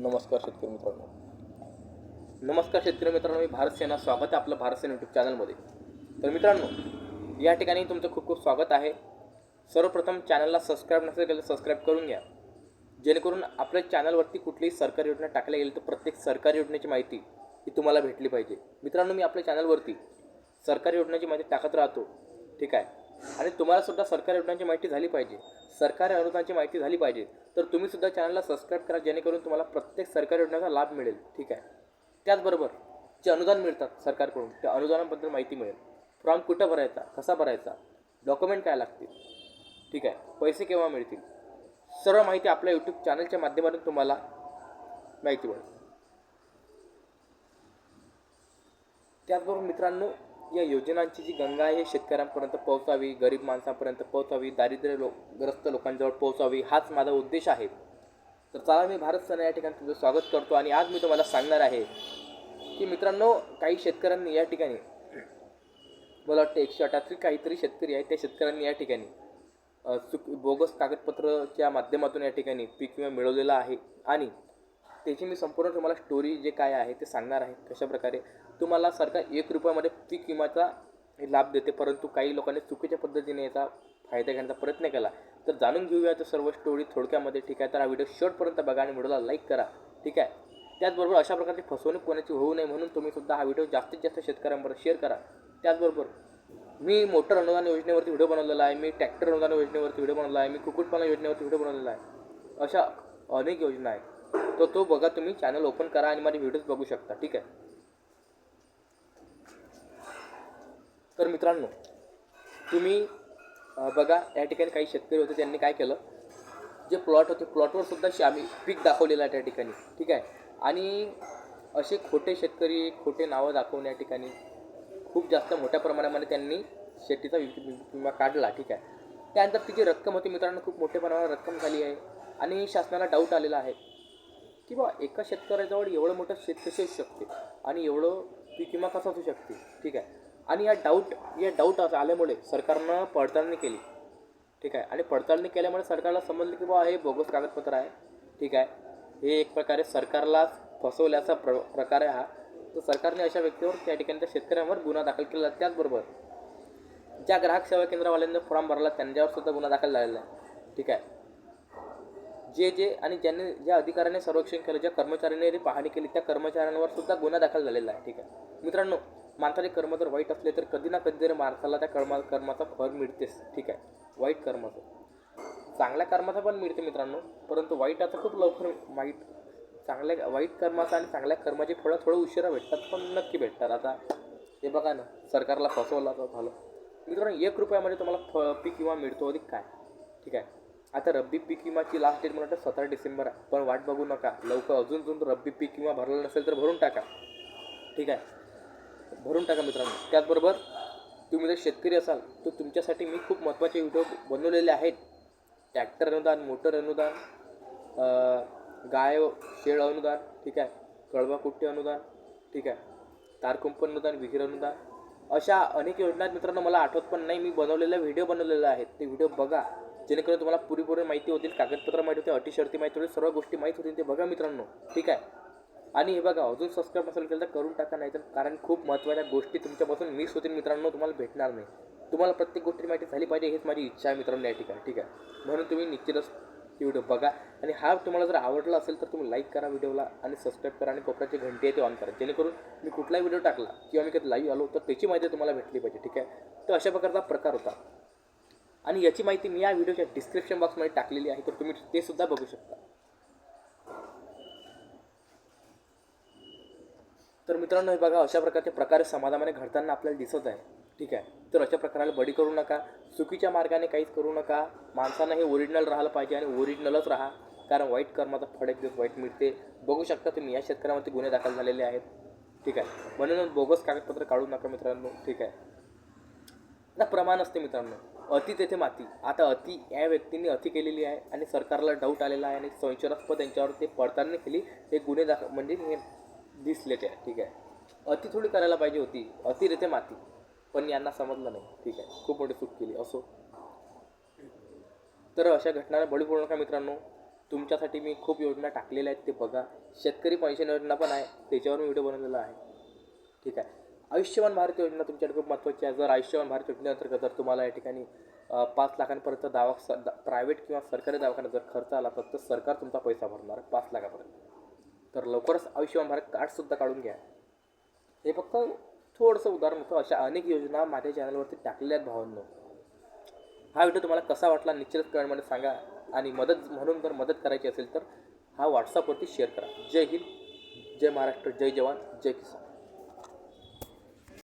नमस्कार शेतकरी मित्रांनो. नमस्कार शेतकरी मित्रांनो मी भारत सेना स्वागत आहे आपलं भारत सेना यूट्यूब चॅनलमध्ये तर मित्रांनो या ठिकाणी तुमचं खूप खूप स्वागत आहे. सर्वप्रथम चॅनलला सबस्क्राईब नसेल केलं सबस्क्राईब करून घ्या. जेणेकरून आपल्या चॅनलवरती कुठलीही सरकारी योजना टाकल्या गेली तर प्रत्येक सरकारी योजनेची माहिती ही तुम्हाला भेटली पाहिजे. मित्रांनो मी आपल्या चॅनलवरती सरकारी योजनेची माहिती टाकत राहतो. ठीक आहे? आणि तुम्हाला सुद्धा सरकारी योजनांची माहिती झाली पाहिजे. सरकारी अनुदानाची माहिती झाली पाहिजे. तर तुम्ही सुद्धा चॅनलला सबस्क्राईब करा जेणेकरून तुम्हाला प्रत्येक सरकारी योजनेचा लाभ मिळेल. ठीक आहे? त्याचबरोबर जे अनुदान मिळतात सरकारकडून त्या अनुदानाबद्दल माहिती मिळेल. फॉर्म कुठं भरायचा कसा भरायचा डॉक्युमेंट काय लागतील? ठीक आहे? पैसे केव्हा मिळतील? सर्व माहिती आपल्या यूट्यूब चॅनलच्या माध्यमातून तुम्हाला माहिती मिळेल. त्याचबरोबर मित्रांनो या योजनांची जी गंगा आहे शेतकऱ्यांपर्यंत पोहोचावी गरीब माणसांपर्यंत पोहोचावी दारिद्र्य लो ग्रस्त लोकांजवळ पोहोचावी हाच माझा उद्देश आहे. तर चला मी भारत सण या ठिकाणी तुमचं स्वागत करतो आणि आज मी तुम्हाला सांगणार आहे की मित्रांनो काही शेतकऱ्यांनी या ठिकाणी मला वाटतं एकशे अठ्याहत्तर काहीतरी शेतकरी आहेत त्या शेतकऱ्यांनी या ठिकाणी चुक बोगस कागदपत्रच्या माध्यमातून या ठिकाणी पीक विमा मिळवलेला आहे. आणि त्याची मी संपूर्ण तुम्हाला स्टोरी जे काय आहे ते सांगणार आहे. कशाप्रकारे? तुम्हाला सरकार एक रुपयामध्ये पीक विम्याचा हे लाभ देते परंतु काही लोकांनी चुकीच्या पद्धतीने याचा फायदा घेण्याचा प्रयत्न केला तर जाणून घेऊया तर सर्व स्टोरी थोडक्यामध्ये. ठीक आहे? तर हा व्हिडिओ शेवटपर्यंत बघा आणि व्हिडिओला लाईक करा. ठीक आहे? त्याचबरोबर अशा प्रकारची फसवणूक कोणाची होऊ नये म्हणून तुम्ही सुद्धा हा व्हिडिओ जास्तीत जास्त शेतकऱ्यांबरोबर शेअर करा. त्याचबरोबर मी मोटर अनुदान योजनेवरती व्हिडिओ बनवलेला आहे मी ट्रॅक्टर अनुदान योजनेवरती व्हिडिओ बनवला आहे मी कुक्कुटपालन योजनेवरती व्हिडिओ बनवलेला आहे. अशा अनेक योजना आहेत. तो तो बघा तुम्ही चॅनल ओपन करा आणि माझे व्हिडिओज बघू शकता ठीक आहे? तर मित्रांनो तुम्ही बघा या ठिकाणी काही शेतकरी होते त्यांनी काय केलं? जे प्लॉट होते प्लॉटवर सुद्धा आम्ही पीक दाखवलेलं आहे त्या ठिकाणी ठीक आहे? आणि असे खोटे शेतकरी खोटे नावं दाखवून या ठिकाणी खूप जास्त मोठ्या प्रमाणामध्ये त्यांनी शेतीचा विमा काढला ठीक आहे? त्यानंतर तिची रक्कम होती मित्रांनो खूप मोठ्या प्रमाणावर रक्कम झाली आहे. आणि शासनाला डाऊट आलेला आहे. की बा एका शेतकऱ्याजवळ एवढं मोठं शेत कसे असू शकते? आणि एवढं पीक विमा कसा असू शकते? ठीक आहे. आणि या डाऊट या डाऊट आल्यामुळे सरकारनं पडताळणी केली. ठीक आहे. आणि पडताळणी केल्यामुळे सरकारला समजलं की बा हे बोगस कागदपत्र आहे. ठीक आहे. हे एक प्रकारे सरकारला फसवल्याचा प्र प्रकार आहे हा. तर सरकारने अशा व्यक्तीवर त्या ठिकाणी त्या शेतकऱ्यांवर गुन्हा दाखल केला त्याचबरोबर ज्या ग्राहक सेवा केंद्रावाल्यांनी फॉर्म भरला त्यांच्यावर सुद्धा गुन्हा दाखल झालेला आहे. ठीक आहे. जे जे आणि ज्यांनी ज्या अधिकाऱ्याने सर्वेक्षण केलं ज्या कर्मचाऱ्यांनी पाहणी केली त्या कर्मचाऱ्यांवर सुद्धा गुन्हा दाखल झालेला आहे ठीक आहे. मित्रांनो माणसाचे कर्म जर वाईट असले तर कधी ना कधी तरी माणसाला त्या कर्मा कर्माचा फळ मिळतेच ठीक आहे. वाईट कर्माचं. चांगल्या कर्माचं पण मिळते मित्रांनो परंतु वाईटाचं खूप लवकर वाईट चांगल्या वाईट कर्माचं आणि चांगल्या कर्माची फळं थोडं उशिरा भेटतात पण नक्की भेटतात. आता हे बघा ना सरकारला फसवलं तर झालं. मित्रांनो एक रुपयामध्ये तुम्हाला फ पीक किंवा मिळतो अधिक काय ठीक आहे. आता रब्बी पीक विमाची लास्ट डेट मला वाटतं सतरा डिसेंबर आहे. पण वाट बघू नका. लवकर अजून जून रब्बी पीक विमा भरला नसेल तर भरून टाका. ठीक आहे? भरून टाका मित्रांनो. त्याचबरोबर तुम्ही जर शेतकरी असाल तर तुमच्यासाठी मी खूप महत्त्वाचे व्हिडिओ बनवलेले आहेत. ट्रॅक्टर अनुदान मोटर अनुदान गाय शेळ अनुदान ठीक आहे? कळवा कुट्टी अनुदान ठीक आहे? तारकुंप अनुदान विहीर अनुदान अशा अनेक योजना आहेत मित्रांनो. मला आठवत पण नाही. मी बनवलेले व्हिडिओ बनवलेले आहेत. ते व्हिडिओ बघा. जेणेकरून तुम्हाला पुरेपूर माहिती होतील कागदपत्र माहिती होते अटी शर्ती माहिती होतील सर्व गोष्टी माहीत होतील ते बघा मित्रांनो. ठीक आहे? आणि हे बघा अजून सबस्क्राईब नसेल केलं तर करून टाका नाही तर कारण खूप महत्त्वाच्या गोष्टी तुमच्यापासून मिस होतील मित्रांनो तुम्हाला भेटणार नाही. तुम्हाला प्रत्येक गोष्टी माहिती झाली पाहिजे हेच माझी इच्छा आहे मित्रांनो या ठिकाणी. ठीक आहे? म्हणून तुम्ही निश्चितच ही व्हिडिओ बघा. आणि हा तुम्हाला जर आवडला असेल तर तुम्ही लाईक करा व्हिडिओला आणि सबस्क्राईब करा आणि कोपऱ्याची घंटी आहे ते ऑन करा. जेणेकरून मी कुठलाही व्हिडिओ टाकला किंवा मी कधी लाईव्ह आलो तर त्याची माहिती तुम्हाला भेटली पाहिजे. ठीक आहे? तर अशा प्रकारचा प्रकार होता. आणि याची माहिती मी या व्हिडिओच्या डिस्क्रिप्शन बॉक्समध्ये टाकलेली आहे तर तुम्ही ते सुद्धा बघू शकता. तर मित्रांनो हे बघा अशा प्रकारचे प्रकारे समाजामध्ये घडताना आपल्याला दिसत आहे. ठीक आहे? तर अशा प्रकाराला बळी करू नका चुकीच्या मार्गाने काहीच करू नका माणसानं हे ओरिजिनल राहिलं पाहिजे आणि ओरिजिनलच राहा कारण वाईट कर्माचा फळ एक दिवस वाईट मिळते. बघू शकता तुम्ही या शेतकऱ्यामध्ये गुन्हे दाखल झालेले आहेत. ठीक आहे? म्हणून बोगस कागदपत्र काढू नका मित्रांनो. ठीक आहे? ना प्रमाण असते मित्रांनो. अति तेथे माती. आता अति या व्यक्तींनी अति केलेली आहे आणि सरकारला डाऊट आलेला आहे आणि संशयास्पद त्यांच्यावर ते पडताळणी केली. हे गुन्हे दाखल म्हणजे हे दिसले ते. ठीक आहे. अति थोडी करायला पाहिजे होती. अति तेथे माती. पण यांना समजलं नाही. ठीक आहे. खूप मोठी चूक केली. असो. तर अशा घटनांना बळी पडू नका मित्रांनो. तुमच्यासाठी मी खूप योजना टाकलेल्या आहेत. ते बघा. शेतकरी पेन्शन योजना पण आहे. त्याच्यावर मी व्हिडिओ बनवलेला आहे. ठीक आहे. आयुष्यमान भारत योजना तुमच्याकडे खूप महत्त्वाची आहे. जर आयुष्यमान भारत योजनेअंतर्गत जर तुम्हाला या ठिकाणी पाच लाखांपर्यंत दावा स दा प्रायव्हेट किंवा सरकारी दवाखान्यात जर खर्च आला तर तर सरकार तुमचा पैसा भरणार पाच लाखापर्यंत. तर लवकरच आयुष्यमान भारत कार्डसुद्धा काढून घ्या. हे फक्त थोडंसं उदाहरण होतं. अशा अनेक योजना माझ्या चॅनलवरती टाकलेल्या आहेत भावांनो. हा व्हिडिओ तुम्हाला कसा वाटला निश्चितच कमेंटमध्ये सांगा. आणि मदत म्हणून जर मदत करायची असेल तर हा व्हॉट्सअपवरती शेअर करा. जय हिंद जय महाराष्ट्र जय जवान जय किसान.